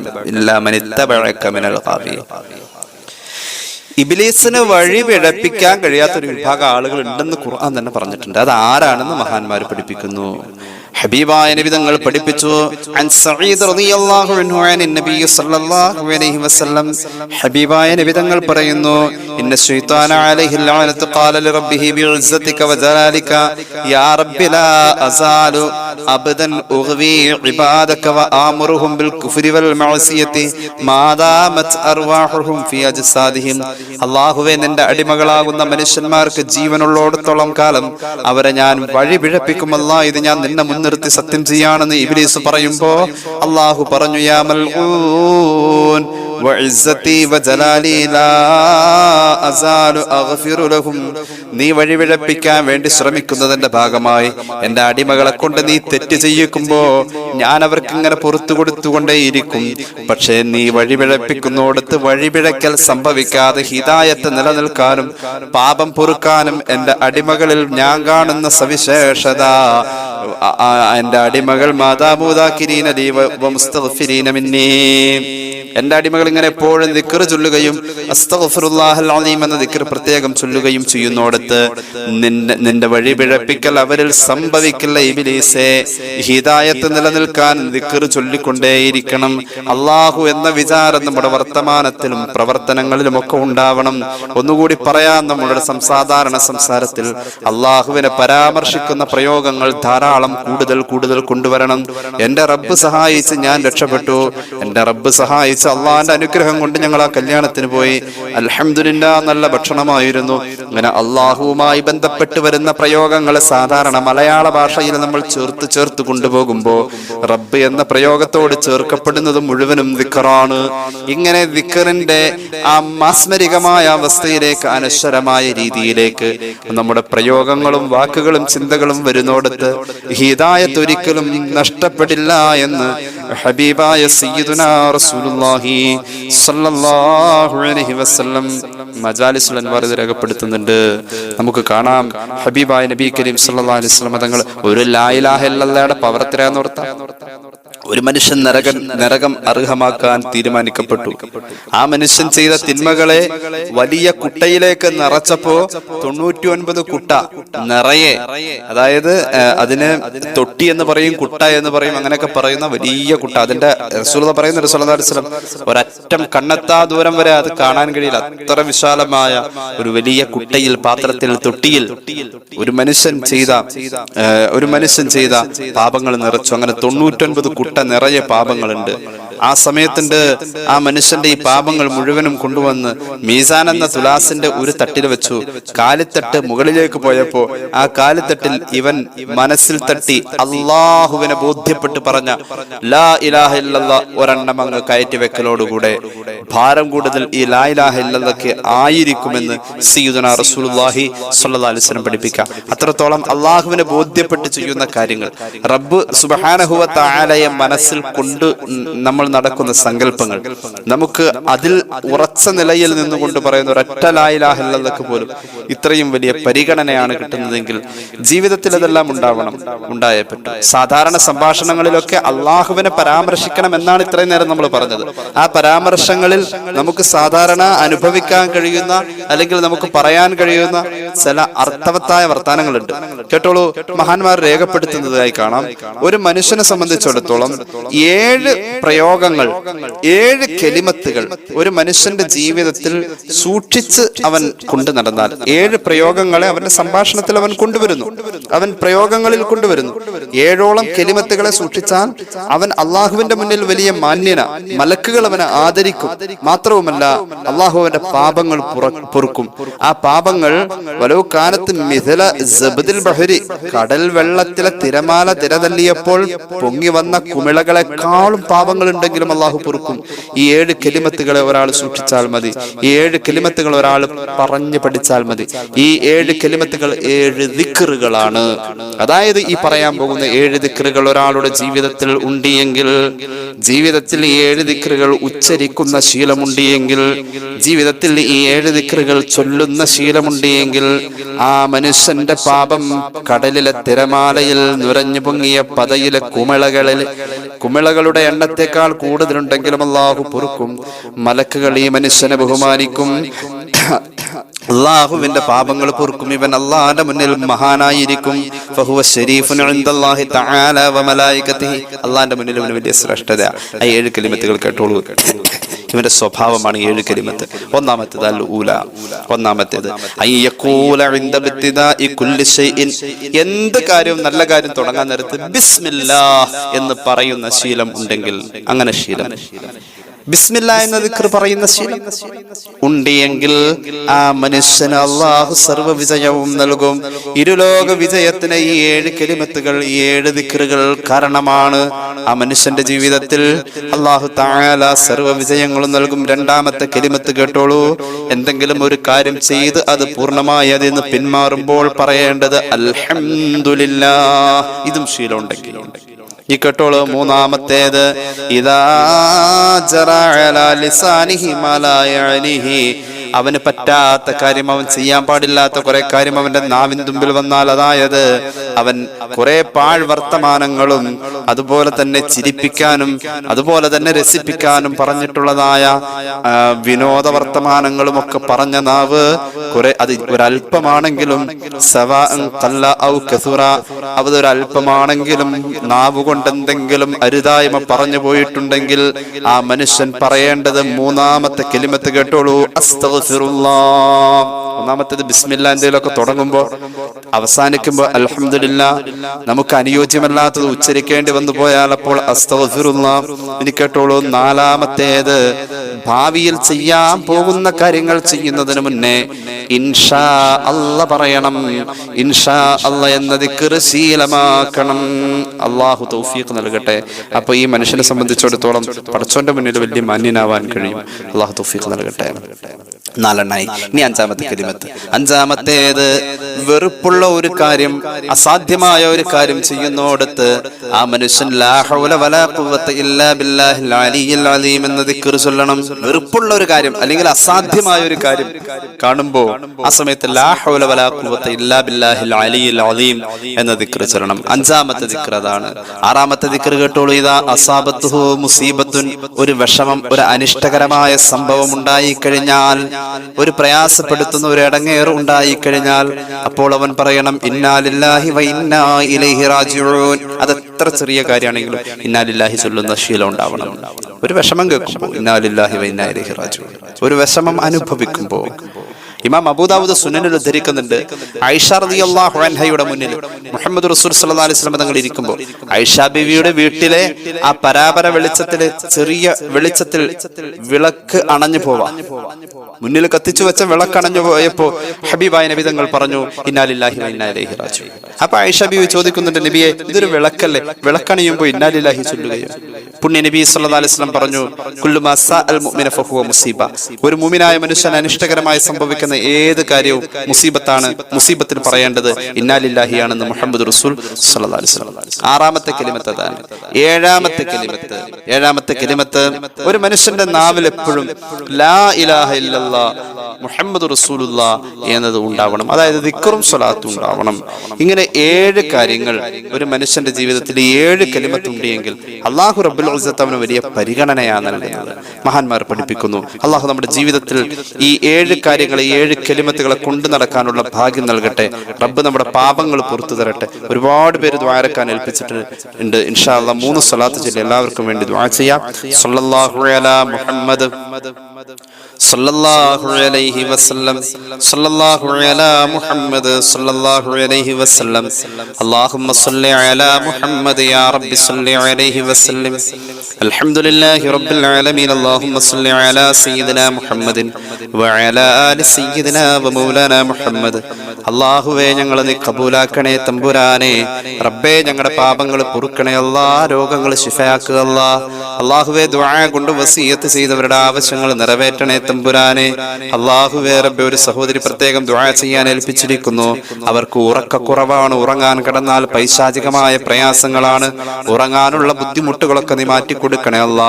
[SPEAKER 1] മൻ ഇത്തബഅക മിനൽ ഖാബിയ ഇബിലീസിന് വഴി പിഴപ്പിക്കാൻ കഴിയാത്ത ഒരു വിഭാഗം ആളുകൾ ഉണ്ടെന്ന് ഖുർആൻ തന്നെ പറഞ്ഞിട്ടുണ്ട്. അത് ആരാണെന്ന് മഹാന്മാർ പഠിപ്പിക്കുന്നു. ഹബീബായ നബി തങ്ങൾ പഠിപ്പിച്ചു. അൻ സഈദ് റളിയല്ലാഹു അൻഹു അൻ നബി സല്ലല്ലാഹു അലൈഹി വസല്ലം ഹബീബായ നബി തങ്ങൾ പറയുന്നു ഇന്ന ശൈത്താന അലൈഹി ലഅനത്തു ഖാല ലറബ്ബിഹി ബിഇസ്സതിക വജലാലിക യാ റബ്ബി ലാ അസാലു അബദൻ ഉഗ്വി ഇബാദക വആമുറുഹും ബിൽ കുഫ്രി വൽ മഅസിയതി മാദാമത് അർവാഹുഹും ഫി അജ്സാദിഹിം. അല്ലാഹുവേ നിന്റെ അടിമകളാകുന്ന മനുഷ്യന്മാർക്ക് ജീവനുള്ളോടത്തോളം കാലം അവരെ ഞാൻ വഴിപിഴപ്പിക്കുമല്ല ഇത് ഞാൻ നിന്നെ മുൻനിർത്തി സത്യം ചെയ്യാണെന്ന് ഇബ്ലീസ് പറയുമ്പോ അള്ളാഹു പറഞ്ഞു യാ മൽഊൻ വഇസ്സതി وجلالي ലാ أزال അഗ്ഫിറു لهم നീ വഴിവിഴപ്പിക്കാൻ വേണ്ടി ശ്രമിക്കുന്നതിന്റെ ഭാഗമായി എന്റെ അടിമകളെ കൊണ്ട് നീ തെറ്റ് ചെയ്യിക്കുമ്പോ ഞാൻ അവർക്ക് ഇങ്ങനെ പുറത്തു കൊടുത്തുകൊണ്ടേയിരിക്കും. പക്ഷേ നീ വഴിവിഴപ്പിക്കുന്നോടത്ത് വഴിപിഴക്കൽ സംഭവിക്കാതെ ഹിതായത്ത് നിലനിൽക്കാനും പാപം പൊറുക്കാനും എന്റെ അടിമകളിൽ ഞാൻ കാണുന്ന സവിശേഷത എന്റെ അടിമകൾ മാതാമൂതാക്കിരീന മിന്നീ. എന്റെ അടിമകൾ ഇങ്ങനെ എപ്പോഴും ദിക്കർ ചൊല്ലുകയും അസ്തഗ്ഫിറുല്ലാഹൽ അലീം എന്ന ദിക്കർ പ്രത്യേകം ചൊല്ലുകയും ചെയ്യുന്നോടത്ത് നിന്റെ നിന്റെ വഴി പിഴപ്പിക്കൽ അവരിൽ സംഭവിക്കില്ല ഇബിലീസെ ഹിതായത്ത് നിലനിൽക്കാൻ ദിക്കർ ചൊല്ലിക്കൊണ്ടേയിരിക്കണം. അള്ളാഹു എന്ന വിചാരം നമ്മുടെ വർത്തമാനത്തിലും പ്രവർത്തനങ്ങളിലും ഒക്കെ ഉണ്ടാവണം. ഒന്നുകൂടി പറയാം നമ്മുടെ സംസാധാരണ സംസാരത്തിൽ അള്ളാഹുവിനെ പരാമർശിക്കുന്ന പ്രയോഗങ്ങൾ ധാരാളം കൂടുതൽ കൂടുതൽ കൊണ്ടുവരണം. എന്റെ റബ്ബ് സഹായിച്ച് ഞാൻ രക്ഷപ്പെട്ടു. എന്റെ റബ്ബ് സഹായിച്ച് അള്ളാഹിന്റെ അനുഗ്രഹം കൊണ്ട് ഞങ്ങൾ ആ കല്യാണത്തിന് പോയി. അൽഹംദുലില്ല നല്ല ഭക്ഷണമായിരുന്നു. അങ്ങനെ അള്ളാഹുവുമായി ബന്ധപ്പെട്ട് വരുന്ന പ്രയോഗങ്ങൾ സാധാരണ മലയാള ഭാഷയിൽ നമ്മൾ ചേർത്ത് ചേർത്ത് കൊണ്ടുപോകുമ്പോൾ റബ്ബ് എന്ന പ്രയോഗത്തോട് ചേർക്കപ്പെടുന്നത് മുഴുവനും വിക്കറാണ് ഇങ്ങനെ വിക്കറിന്റെ ആ മാസ്മരികമായ അവസ്ഥയിലേക്ക് അനശ്വരമായ രീതിയിലേക്ക് നമ്മുടെ പ്രയോഗങ്ങളും വാക്കുകളും ചിന്തകളും വരുന്നോടത്ത് ഹിതായത്തൊരിക്കലും നഷ്ടപ്പെടില്ല എന്ന് ഹബീബായ സയ്യിദുനാ റസൂലുള്ളാഹി സ്വല്ലല്ലാഹു അലൈഹി വസല്ലം മജാലിസുൽ അൻവാർ ഇത് രേഖപ്പെടുത്തുന്നുണ്ട്. നമുക്ക് കാണാം ഹബീബായ നബി കരീം സല്ലല്ലാഹു അലൈഹി വസല്ലം തങ്ങൾ ഒരു ലാ ഇലാഹ ഇല്ലല്ലാഹയുടെ പവർ എത്രയാന്ന് ഒരു മനുഷ്യൻ നരകൻ നരകം അർഹമാക്കാൻ തീരുമാനിക്കപ്പെട്ടു. ആ മനുഷ്യൻ ചെയ്ത തിന്മകളെ വലിയ കുട്ടയിലേക്ക് നിറച്ചപ്പോ തൊണ്ണൂറ്റി ഒൻപത് കുട്ട നിറയെ അതായത് അതിന് തൊട്ടി എന്ന് പറയും കുട്ട എന്ന് പറയും അങ്ങനെയൊക്കെ പറയുന്ന വലിയ കുട്ട. അതിന്റെ റസൂലത പറയുന്ന റസൂലം ഒരറ്റം കണ്ണെത്താ ദൂരം വരെ അത് കാണാൻ കഴിയില്ല. അത്ര വിശാലമായ ഒരു വലിയ കുട്ടയിൽ പാത്രത്തിൽ തൊട്ടിയിൽ ഒരു മനുഷ്യൻ ചെയ്ത ഒരു മനുഷ്യൻ ചെയ്ത പാപങ്ങൾ നിറച്ചു. അങ്ങനെ തൊണ്ണൂറ്റൊൻപത് കുട്ട നിറയെ പാപങ്ങളുണ്ട്. ആ സമയത്തുണ്ട് ആ മനുഷ്യന്റെ ഈ പാപങ്ങൾ മുഴുവനും കൊണ്ടുവന്ന് മീസാൻ എന്ന തുലാസിന്റെ ഒരു തട്ടിൽ വെച്ചു. കാലിത്തട്ട് മുകളിലേക്ക് പോയപ്പോ ആ കാലിത്തട്ടിൽ ഇവൻ മനസ്സിൽ തട്ടി അള്ളാഹുവിനെ ബോധ്യപ്പെട്ട് പറഞ്ഞ ലാ ഇലാഹ ഇല്ലല്ല ഒരെണ്ണം അങ്ങ് കയറ്റി വെക്കലോടുകൂടെ. ഭാരം കൂടുതൽ ഈ ലാ ഇലാഹ ഇല്ലല്ലക്ക് ആയിരിക്കുമെന്ന് സീദുന അലൈഹി വസല്ലം പഠിപ്പിക്കാം. അത്രത്തോളം അള്ളാഹുവിനെ ബോധ്യപ്പെട്ട് ചെയ്യുന്ന കാര്യങ്ങൾ. റബ്ബ് സുബാനഹുവ താലയെ മനസ്സിൽ കൊണ്ട് നമ്മൾ നടക്കുന്ന സങ്കല്പങ്ങൾ. നമുക്ക് അതിൽ ഉറച്ച നിലയിൽ നിന്നുകൊണ്ട് പറയുന്ന ഒരൊറ്റ ലായിലാഹല്ലതൊക്കെ പോലും ഇത്രയും വലിയ പരിഗണനയാണ് കിട്ടുന്നതെങ്കിൽ ജീവിതത്തിൽ അതെല്ലാം ഉണ്ടാവണം ഉണ്ടായേ പറ്റും. സാധാരണ സംഭാഷണങ്ങളിലൊക്കെ അള്ളാഹുവിനെ പരാമർശിക്കണം എന്നാണ് ഇത്രയും നേരം നമ്മൾ പറഞ്ഞത്. ആ പരാമർശങ്ങളിൽ നമുക്ക് സാധാരണ അനുഭവിക്കാൻ കഴിയുന്ന അല്ലെങ്കിൽ നമുക്ക് പറയാൻ കഴിയുന്ന ചില അർത്ഥവത്തായ വർത്തമാനങ്ങളുണ്ട്. കേട്ടോളൂ? മഹാന്മാർ രേഖപ്പെടുത്തുന്നതായി കാണാം. ഒരു മനുഷ്യനെ സംബന്ധിച്ചിടത്തോളം ഏഴ് പ്രയോഗ പ്രയോഗങ്ങൾ ഏഴ് കെലിമത്തുകൾ ഒരു മനുഷ്യന്റെ ജീവിതത്തിൽ സൂക്ഷിച്ച് അവൻ കൊണ്ടു നടന്നാൽ ഏഴ് പ്രയോഗങ്ങളെ അവന്റെ സംഭാഷണത്തിൽ അവൻ കൊണ്ടുവരുന്നു. അവൻ പ്രയോഗങ്ങളിൽ കൊണ്ടുവരുന്നു. ഏഴോളം കെലിമത്തുകളെ സൂക്ഷിച്ചാൽ അവൻ അള്ളാഹുവിന്റെ മുന്നിൽ വലിയ മാന്യന മലക്കുകൾ അവനെ ആദരിക്കും. മാത്രവുമല്ല അള്ളാഹു അവന്റെ പാപങ്ങൾ പുറ- പൊറുക്കും. ആ പാപങ്ങൾ വലോ കാലത്ത് മിഥില ജബദിൽ ബഹരി. കടൽ വെള്ളത്തിലെ തിരമാല തിരതല്ലിയപ്പോൾ പൊങ്ങി വന്ന കുമിളകളെക്കാളും പാപങ്ങൾ ഉണ്ടെങ്കിലും അള്ളാഹു പൊറുക്കും. ഈ ഏഴ് കെലിമത്തുകളെ ഒരാൾ സൂക്ഷിച്ചാൽ മതി. ഈ ഏഴ് കെലിമത്തുകൾ ഒരാൾ പറഞ്ഞു പഠിച്ചാൽ മതി. ഈ ഏഴ് കെലിമത്തുകൾ ഏഴ് ദിക്കറുകളാണ് അതായത് ഈ പറയാൻ പോകുന്ന ഏഴ് ദിക്കറുകൾ ഒരാളുടെ ജീവിതത്തിൽ ഉണ്ടെങ്കിൽ ജീവിതത്തിൽ ഈ ഏഴ് ദിക്കറുകൾ ഉച്ചരിക്കുന്ന ശീലമുണ്ടിയെങ്കിൽ ജീവിതത്തിൽ ഈ ഏഴ് ദിക്കറുകൾ ചൊല്ലുന്ന ശീലമുണ്ടിയെങ്കിൽ ആ മനുഷ്യന്റെ പാപം കടലിലെ തിരമാലയിൽ നുരഞ്ഞു പൊങ്ങിയ പതയിലെ കുമിളകളിൽ കുമിളകളുടെ എണ്ണത്തെക്കാൾ കൂടുതലുണ്ടെങ്കിലും അള്ളാഹു പൊറുക്കും. മലക്കുകൾ ഈ മനുഷ്യനെ ബഹുമാനിക്കും. അള്ളാഹുവിന്റെ പാപങ്ങൾ പൊറുക്കും. ഇവൻ അള്ളാഹിന്റെ മുന്നിൽ മഹാനായിരിക്കും. അള്ളാഹിന്റെ മുന്നിൽ വലിയ ശ്രേഷ്ഠത. ആ ഏഴ് കലിമത്തുകൾ കേട്ടോളൂ. ഇവന്റെ സ്വഭാവമാണ് ഏഴ് കരിമത്ത് ഒന്നാമത്തേത് അൽ ഊല ഒന്നാമത്തേത് എന്ത് കാര്യവും നല്ല കാര്യം തുടങ്ങാൻ നേരത്ത് ബിസ്മില്ലാഹ് എന്ന് പറയുന്ന ശീലം ഉണ്ടെങ്കിൽ അങ്ങനെ ശീലം. ബിസ്മില്ല എന്ന ദിക്ർ പറയുന്ന ശീലം. ഉണ്ടെങ്കിൽ ആ മനുഷ്യന് അള്ളാഹു സർവ വിജയവും നൽകും. ഇരുലോക വിജയത്തിന് ഈ ഏഴ് കെലിമത്തുകൾ ഈ ഏഴ് ദിക്റുകൾ കാരണമാണ് ആ മനുഷ്യന്റെ ജീവിതത്തിൽ അള്ളാഹു താല സർവ വിജയങ്ങളും നൽകും. രണ്ടാമത്തെ കെലിമത്ത് കേട്ടോളൂ. എന്തെങ്കിലും ഒരു കാര്യം ചെയ്ത് അത് പൂർണമായി അതിൽ നിന്ന് പിന്മാറുമ്പോൾ പറയേണ്ടത് അൽഹമില്ല ഇതും ശീലം ഉണ്ടെങ്കിൽ ഈ കേട്ടോളൂ മൂന്നാമത്തേത് ഇതാ ജറാ ലിസാനിഹി മാ ലാ യഅനിഹി. അവന് പറ്റാത്ത കാര്യം അവൻ ചെയ്യാൻ പാടില്ലാത്ത കുറെ കാര്യം അവന്റെ നാവിൻ തുമ്പിൽ വന്നാൽ അതായത് അവൻ കുറെ പാഴ് വർത്തമാനങ്ങളും അതുപോലെ തന്നെ ചിരിപ്പിക്കാനും അതുപോലെ തന്നെ രസിപ്പിക്കാനും പറഞ്ഞിട്ടുള്ളതായ വിനോദ വർത്തമാനങ്ങളും ഒക്കെ പറഞ്ഞ നാവ് കുറെ അത് ഒരല്പമാണെങ്കിലും സവാ കല്ല ഔ കസുറ അതൊരല്പമാണെങ്കിലും നാവ് കൊണ്ട് എന്തെങ്കിലും അരുതായ്മ പറഞ്ഞു പോയിട്ടുണ്ടെങ്കിൽ ആ മനുഷ്യൻ പറയേണ്ടത് മൂന്നാമത്തെ കിലിമത്ത് കേട്ടോളൂ. ഒന്നാമത്തേത് ബിസ്മില്ല എന്തെങ്കിലുമൊക്കെ തുടങ്ങുമ്പോ അവസാനിക്കുമ്പോ അലഹമില്ല നമുക്ക് അനുയോജ്യമല്ലാത്തത് ഉച്ചരിക്കേണ്ടി വന്നു പോയാൽ അപ്പോൾ എനിക്ക് കേട്ടോളൂ നാലാമത്തേത് ഭാവിയിൽ ചെയ്യാൻ പോകുന്ന കാര്യങ്ങൾ ചെയ്യുന്നതിന് മുന്നേ ഇൻഷാ അല്ല പറയണം. ഇൻഷാ അല്ല എന്നത് ദിക്ർ ശീലമാക്കണം. അള്ളാഹു തൗഫീഖ് നൽകട്ടെ. അപ്പൊ ഈ മനുഷ്യനെ സംബന്ധിച്ചിടത്തോളം പടച്ചോന്റെ മുന്നിൽ വലിയ മാന്യനാവാൻ കഴിയും. അള്ളാഹു തൗഫീഖ് നൽകട്ടെ. നാലെണ്ണായി. ഇനി അഞ്ചാമത്തെ കരിമത്ത് അഞ്ചാമത്തേത് വെറുപ്പുള്ള ഒരു കാര്യം അസാധ്യമായ ഒരു കാര്യം ചെയ്യുന്നോടത്ത് ആ മനുഷ്യൻ എന്ന ചൊല്ലണം. വെറുപ്പുള്ള ഒരു കാര്യം അല്ലെങ്കിൽ അസാധ്യമായ ഒരു കാര്യം കാണുമ്പോ ആ സമയത്ത് ഇല്ലാ ബില്ലാഹിൽ അലിയിൽ അലീം എന്ന ദിക്ർ ചൊല്ലണം. അഞ്ചാമത്തെ ദിക്കർ അതാണ്. ആറാമത്തെ ദിക്ർ കേട്ടോളൂ. ഇതാ അസാബത്തുഹു മുസീബത്തുൻ. ഒരു വിഷമം ഒരു അനിഷ്ടകരമായ സംഭവം ഉണ്ടായി കഴിഞ്ഞാൽ ഒരു പ്രയാസപ്പെടുത്തുന്ന ഒരു ഇടങ്ങേറ് ഉണ്ടായി കഴിഞ്ഞാൽ അപ്പോൾ അവൻ പറയണം ഇന്നാലില്ലാഹി വ അതെത്ര ഇലൈഹി റാജിഊൻ. അത് എത്ര ചെറിയ കാര്യമാണെങ്കിലും ഇന്നാലില്ലാഹി ചൊല്ലുന്ന ശീലം ഉണ്ടാവണം. ഒരു വിഷമം കേൾക്കുമ്പോൾ ഇന്നാലില്ലാഹി വ ഇലൈഹി റാജിഊൻ. ഒരു വിഷമം അനുഭവിക്കുമ്പോൾ ഇമാം അബൂദാവൂദ് സുനനിൽ ഉദ്ധരിക്കുന്നുണ്ട് ഐഷ മുന്നിൽ മുഹമ്മദ് റസൂൽ സല്ലല്ലാഹു അലൈഹി സ്വലം തങ്ങൾ ഇരിക്കുമ്പോൾ ഐഷ ബിവിയുടെ വീട്ടിലെ ആ പരാപര വെളിച്ചത്തിൽ ചെറിയ വെളിച്ചത്തിൽ വിളക്ക് അണഞ്ഞു പോവാ. മുന്നിൽ കത്തിച്ചു വെച്ച വിളക്ക് അണഞ്ഞു പോയപ്പോ ഹബീബായ നബി തങ്ങൾ പറഞ്ഞു ഇന്നാലില്ലാഹി വ ഇന്നാ ഇലൈഹി റാജിഊൻ. അപ്പൊ ഐഷ ബിവി ചോദിക്കുന്നുണ്ട് നബിയെ ഇതൊരു വിളക്കല്ലേ? വിളക്കണിയുമ്പോ ഇന്നാലില്ലാഹി ചൊല്ലുകയോ? പുണ്യ നബി സല്ലല്ലാഹു അലൈഹി വസല്ലം പറഞ്ഞു മുസീബ. ഒരു മുമിനായ മനുഷ്യൻ അനിഷ്ടകരമായി സംഭവിക്കുന്ന ഏത് കാര്യവും മുസീബത്താണ് മുസീബത്തിൽ പറയേണ്ടത്. ഇന്നാലില്ലാഹിയാണെന്ന് മുഹമ്മദ് റസൂൽ ആറാമത്തെ കിലിമത്ത് അതാണ്. ഏഴാമത്തെ കിലിമത്ത്. ഏഴാമത്തെ കിലിമത്ത് ഒരു മനുഷ്യന്റെ നാവിൽ എപ്പോഴും ലാ ഇലാഹ ഇല്ലല്ലാ മുഹമ്മദ് റസൂലുള്ള എന്നത് ഉണ്ടാവണം. അതായത് ദിക്റും സ്വലാത്തും ഉണ്ടാവണം. ഇങ്ങനെ ഏഴ് കാര്യങ്ങൾ ഒരു മനുഷ്യന്റെ ജീവിതത്തിൽ ഏഴ് കലിമത്തുണ്ടെങ്കിൽ അള്ളാഹു റബ്ബുൽ അവന് വലിയ പരിഗണനയാണ് നൽകുന്നത്. മഹാന്മാർ പഠിപ്പിക്കുന്നു അള്ളാഹു നമ്മുടെ ജീവിതത്തിൽ ഈ ഏഴ് കാര്യങ്ങളെ ഈ ഏഴ് കെലിമത്തുകളെ കൊണ്ടു നടക്കാനുള്ള ഭാഗ്യം നൽകട്ടെ. റബ്ബ് നമ്മുടെ പാപങ്ങൾ പുറത്തു തരട്ടെ. ഒരുപാട് പേര് ദ്വാരക്കാൻ ഏൽപ്പിച്ചിട്ട് ഉണ്ട് ഇൻഷാ അല്ലാ മൂന്ന് സ്വലാത്ത് ചൊല്ലി എല്ലാവർക്കും വേണ്ടി ദ്വാ ചെയ്യാം. മുഹമ്മദ് സല്ലല്ലാഹു അലൈഹി വസല്ലം സല്ലല്ലാഹു അലാ മുഹമ്മദ് സല്ലല്ലാഹു അലൈഹി വസല്ലം. അല്ലാഹുമ്മ സല്ലി അലാ യാ റബ്ബി സല്ലി അലൈഹി വസല്ലം. അൽഹംദുലില്ലാഹി റബ്ബിൽ ആലമീൻ. അല്ലാഹുമ്മ സല്ലി അലാ മുഹമ്മദിൻ ആലി മുഹമ്മദ്. അല്ലാഹുവേ ഞങ്ങളെ കബൂലാക്കണേ തമ്പുരാനെ. റബ്ബേ ഞങ്ങളുടെ പാപങ്ങൾ പൊറുക്കണേ അല്ലാ രോഗങ്ങൾ ശിഫയാക്കുക അല്ലാ അല്ലാഹുവേ ദുആ കൊണ്ട് വസീയത്ത് ചെയ്തവരുടെ ആവശ്യങ്ങൾ നിറവേറ്റണേ തമ്പുരാനെ. അള്ളാഹുവേ റബ്ബെ ഒരു സഹോദരി പ്രത്യേകം ദുആ ചെയ്യാൻ ഏൽപ്പിച്ചിരിക്കുന്നു. അവർക്ക് ഉറക്കക്കുറവാണ്. ഉറങ്ങാൻ കിടന്നാൽ പൈശാചികമായ പ്രയാസങ്ങളാണ്. ഉറങ്ങാനുള്ള ബുദ്ധിമുട്ടുകളൊക്കെ നീ മാറ്റി കൊടുക്കണേ അല്ല.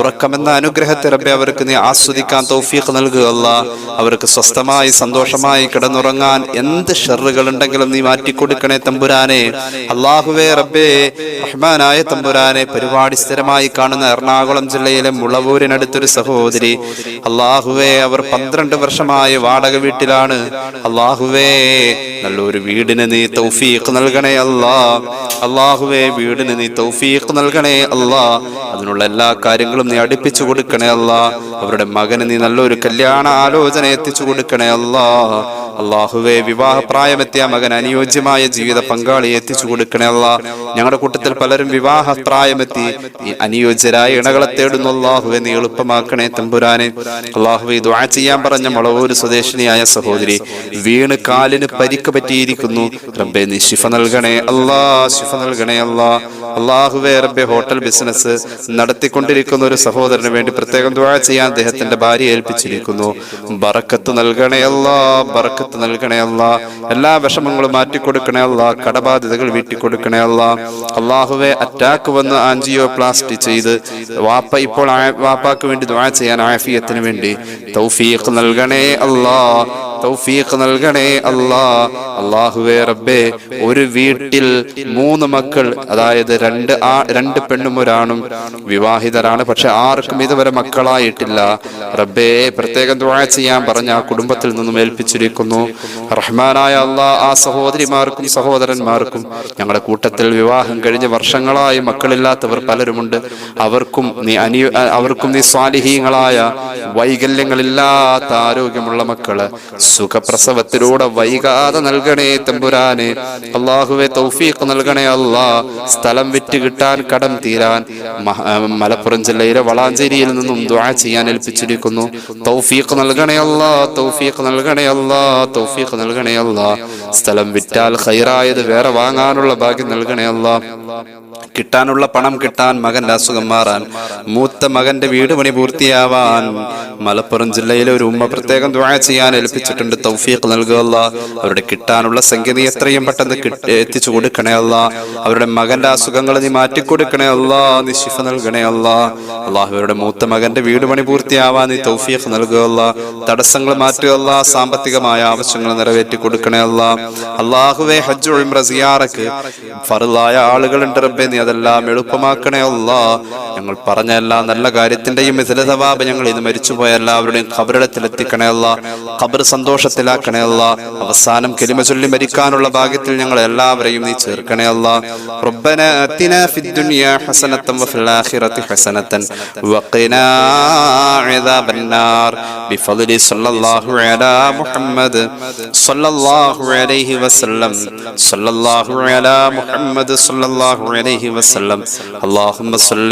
[SPEAKER 1] ഉറക്കമെന്ന അനുഗ്രഹത്തെ റബ്ബെ അവർക്ക് നീ ആസ്വദിക്കാൻ തൗഫീഖ് നൽകുക അല്ല. അവർക്ക് സ്വസ്ഥമായി സന്തോഷമായി കിടന്നുറങ്ങാൻ എന്ത് ഷെറുകൾ ഉണ്ടെങ്കിലും നീ മാറ്റി കൊടുക്കണേ തമ്പുരാനെ. അള്ളാഹുവേ റബ്ബേ റഹ്മാനായ തമ്പുരാനെ പരിപാടി സ്ഥിരമായി കാണുന്ന എറണാകുളം ജില്ലയിലെ മുളവൂരിനടുത്തൊരു സഹോദരി അള്ളാഹുവേ അവർ പന്ത്രണ്ട് വർഷമായ വാടക വീട്ടിലാണ്. അള്ളാഹുവേ നല്ലൊരു വീടിന് നീ തൗഫീഖ് നൽകണേ അല്ലാ. അള്ളാഹുവേ വീടിന് നീ തൗഫീഖ് നൽകണേ അല്ലാ. അതിനുള്ള എല്ലാ കാര്യങ്ങളും നീ അടുപ്പിച്ചു കൊടുക്കണേ അല്ലാ. അവരുടെ മകന് നീ നല്ലൊരു കല്യാണ ആലോചന എത്തിച്ചു കൊടുക്കണേ അല്ലാ. അള്ളാഹുവെ വിവാഹ പ്രായമെത്തിയ മകൻ അനുയോജ്യമായ ജീവിത പങ്കാളിയെ എത്തിച്ചു കൊടുക്കണേ അല്ല ഞങ്ങളുടെ കൂട്ടത്തിൽ പലരും വിവാഹ പ്രായമെത്തി അനുയോജ്യരായ ഇണകളെ തേടുന്നു അള്ളാഹുവെ നീ എളുപ്പമാക്കണേ തമ്പുരാനെ. അള്ളാഹുവെ ദുആ ചെയ്യാൻ പറഞ്ഞ മുളവൂര് സ്വദേശിനിയായ സഹോദരി വീണ് കാലിന് പരിക്ക് പറ്റിയിരിക്കുന്നു. റബ്ബെ നീ ശിഫ നൽകണേ അല്ലാ ശിഫ നൽകണേ അല്ലാ അള്ളാഹുവെ റബ്ബെ ഹോട്ടൽ ബിസിനസ് നടത്തിക്കൊണ്ടിരിക്കുന്ന ഒരു സഹോദരന് വേണ്ടി പ്രത്യേകം ദ്വാ ചെയ്യാൻ അദ്ദേഹത്തിന്റെ ഭാര്യ ഏൽപ്പിച്ചിരിക്കുന്നു. ബറക്കത്ത് നൽകണേ അല്ലാ ബറക്കത്ത് നൽകണേ അല്ല എല്ലാ വിഷമങ്ങളും മാറ്റിക്കൊടുക്കണേ അല്ല കടബാധ്യതകൾ വീട്ടിക്കൊടുക്കണേ അല്ല അള്ളാഹുവെ അറ്റാക്ക് വന്ന് ആൻജിയോ പ്ലാസ്റ്റി ചെയ്ത് വാപ്പ ഇപ്പോൾ വാപ്പാക്ക് വേണ്ടി ദുആ ചെയ്യാൻ ആഫിയത്തിന് വേണ്ടി തൗഫീഖ് നൽകണേ അല്ലാ തൗഫീഖ് നൽകണേ അല്ലാ അള്ളാഹുവേ റബ്ബേ ഒരു വീട്ടിൽ മൂന്ന് മക്കൾ അതായത് രണ്ട് ആ രണ്ട് പെണ്ണും ഒരാണും വിവാഹിതരാണ്. പക്ഷെ ആർക്കും ഇതുവരെ മക്കളായിട്ടില്ല. റബ്ബേ പ്രത്യേകം ദുആ ചെയ്യാൻ പറഞ്ഞ ആ കുടുംബത്തിൽ നിന്നും ഏൽപ്പിച്ചിരിക്കുന്നു. റഹ്മാനായ അള്ളാ ആ സഹോദരിമാർക്കും സഹോദരന്മാർക്കും ഞങ്ങളുടെ കൂട്ടത്തിൽ വിവാഹം കഴിഞ്ഞ വർഷങ്ങളായി മക്കളില്ലാത്തവർ പലരുമുണ്ട്. അവർക്കും നീ അനിയ അവർക്കും നീ സ്വാലിഹീങ്ങളായ വൈകല്യങ്ങളില്ലാത്ത ആരോഗ്യമുള്ള മക്കൾ സുഖപ്രസവത്തിലൂടെ വൈകാതെ നൽകണേ തമ്പുരാനെ. അള്ളാഹുവെ തൗഫീഖ് നൽകണേ അള്ളാ. സ്ഥലം വിറ്റ് കിട്ടാൻ കടം തീരാൻ മലപ്പുറം ജില്ലയിലെ വളാഞ്ചേരിയിൽ നിന്നും ദ്വാ ചെയ്യാൻ ഏൽപ്പിച്ചിരിക്കുന്നു. തൗഫീഖ് നൽകണേ അല്ലാ തൗഫീഖ് നൽകണേ അല്ലാ തൗഫീഖ് നൽകണേ അല്ല. സ്ഥലം വിറ്റാൽ ഖൈറായത് വേറെ വാങ്ങാനുള്ള ഭാഗ്യം നൽകണേ അല്ലാ. കിട്ടാനുള്ള പണം കിട്ടാൻ മകന്റെ അസുഖം മാറാൻ മൂത്ത മകന്റെ വീട് പണി പൂർത്തിയാവാൻ. മലപ്പുറം ജില്ലയിലെ ഒരു ഉമ്മ പ്രത്യേകം ദുആ ചെയ്യാൻ ഏൽപ്പിച്ചിട്ടുണ്ട്. തൗഫീഖ് നൽകുകയല്ല അവരുടെ കിട്ടാനുള്ള സംഖ്യ എത്രയും പെട്ടെന്ന് എത്തിച്ചു കൊടുക്കണേ അല്ല. അവരുടെ മകന്റെ അസുഖങ്ങൾ നീ മാറ്റിക്കൊടുക്കണേ അല്ല. നീ ശിഫ നൽകണേ അല്ല. അള്ളാഹു അവരുടെ മൂത്ത മകന്റെ വീട് പണി പൂർത്തിയാവാൻ നീ തൗഫീഖ് നൽകുകയല്ല തടസ്സങ്ങൾ മാറ്റുകയല്ല സാമ്പത്തികമായ ആവശ്യങ്ങൾ നിറവേറ്റി കൊടുക്കണേ അല്ല. അള്ളാഹുവെ ഹജ്ജ് ഉംറ സിയാറക്ക് ഫറുള്ളായ ആളുകളുണ്ട് റബ്ബെ. നീ അതെല്ലാം എളുപ്പമാക്കണേ അല്ലാ. ഞങ്ങൾ പറഞ്ഞ എല്ലാ നല്ല കാര്യത്തിന്റെയും മിഥിലതവാബ് ഞങ്ങൾ ഇന്ന് മരിച്ചുപോയ എല്ലാവരുടെയും ഖബറിടത്തിൽ എത്തിക്കണേ അല്ല ഖബർ സന്തോഷത്തിലാക്കണേ അല്ല അവസാനം കെലിമ ചൊല്ലി മരിക്കാനുള്ള ഭാഗ്യത്തിൽ ഞങ്ങൾ എല്ലാവരെയും നീ ചേർക്കണേ അല്ല ربنا آتنا في الدنيا حسنة وفي الآخرة حسنة وقنا عذاب النار بفضل صلى الله على محمد صلى الله عليه وسلم صلى الله على محمد صلى الله عليه وسلم اللهم صل